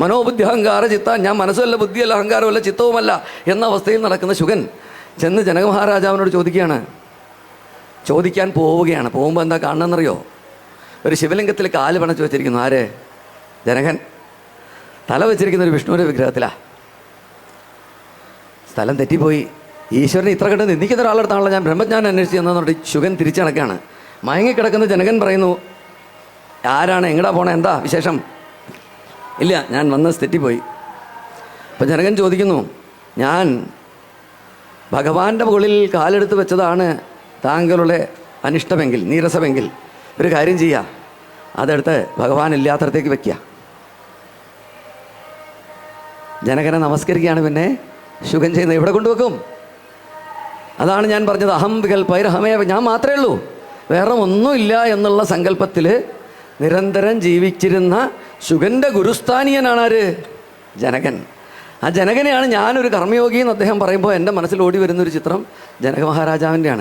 മനോബുദ്ധി അഹങ്കാര ചിത്ത ഞാൻ മനസ്സല്ല ബുദ്ധിയല്ല അഹങ്കാരമല്ല ചിത്തവുമല്ല എന്ന അവസ്ഥയിൽ നടക്കുന്ന ശുഗൻ ചെന്ന് ജനക മഹാരാജാവിനോട് ചോദിക്കുകയാണ്. ചോദിക്കാൻ പോവുകയാണ്. പോകുമ്പോൾ എന്താ കാണണമെന്നറിയോ? ഒരു ശിവലിംഗത്തിൽ കാൽ പണച്ച് വെച്ചിരിക്കുന്നു. ആര്? ജനകൻ. തല വെച്ചിരിക്കുന്ന ഒരു വിഷ്ണുവിന്റെ വിഗ്രഹത്തിലാണ് സ്ഥലം തെറ്റിപ്പോയി. ഈശ്വരനെ ഇത്ര കണ്ട് നിന്ദിക്കുന്ന ഒരാളെടുത്താണല്ലോ ഞാൻ ബ്രഹ്മജ്ഞാനം അന്വേഷിച്ച് പറഞ്ഞിട്ട് ശുഗൻ തിരിച്ചടക്കാണ് മയങ്ങിക്കിടക്കുന്ന ജനകൻ പറയുന്നു ആരാണ്? എങ്ങടാ പോണേ? എന്താ വിശേഷം? ഇല്ല ഞാൻ വന്ന തെറ്റിപ്പോയി അപ്പം ജനകൻ ചോദിക്കുന്നു ഞാൻ ഭഗവാന്റെ മുകളിൽ കാലെടുത്ത് വെച്ചതാണ് താങ്കളുടെ അനിഷ്ടമെങ്കിൽ നീരസമെങ്കിൽ ഒരു കാര്യം ചെയ്യുക അതെടുത്ത് ഭഗവാൻ ഇല്ലാത്തടത്തേക്ക് വെക്കുക ജനകനെ നമസ്കരിക്കുകയാണ് പിന്നെ ശുഖം ചെയ്യുന്നത് എവിടെ കൊണ്ടുവെക്കും? അതാണ് ഞാൻ പറഞ്ഞത്. അഹം വികൽപ്പൈരഹമേ ഞാൻ മാത്രമേ ഉള്ളൂ. വേറെ ഒന്നുമില്ല എന്നുള്ള സങ്കല്പത്തിൽ നിരന്തരം ജീവിച്ചിരുന്ന ശുഗന്റെ ഗുരുസ്ഥാനീയനാണ് ആര് ജനകൻ. ആ ജനകനെയാണ് ഞാനൊരു കർമ്മയോഗി എന്ന് അദ്ദേഹം പറയുമ്പോൾ എന്റെ മനസ്സിൽ ഓടി വരുന്നൊരു ചിത്രം ജനക മഹാരാജാവിന്റെയാണ്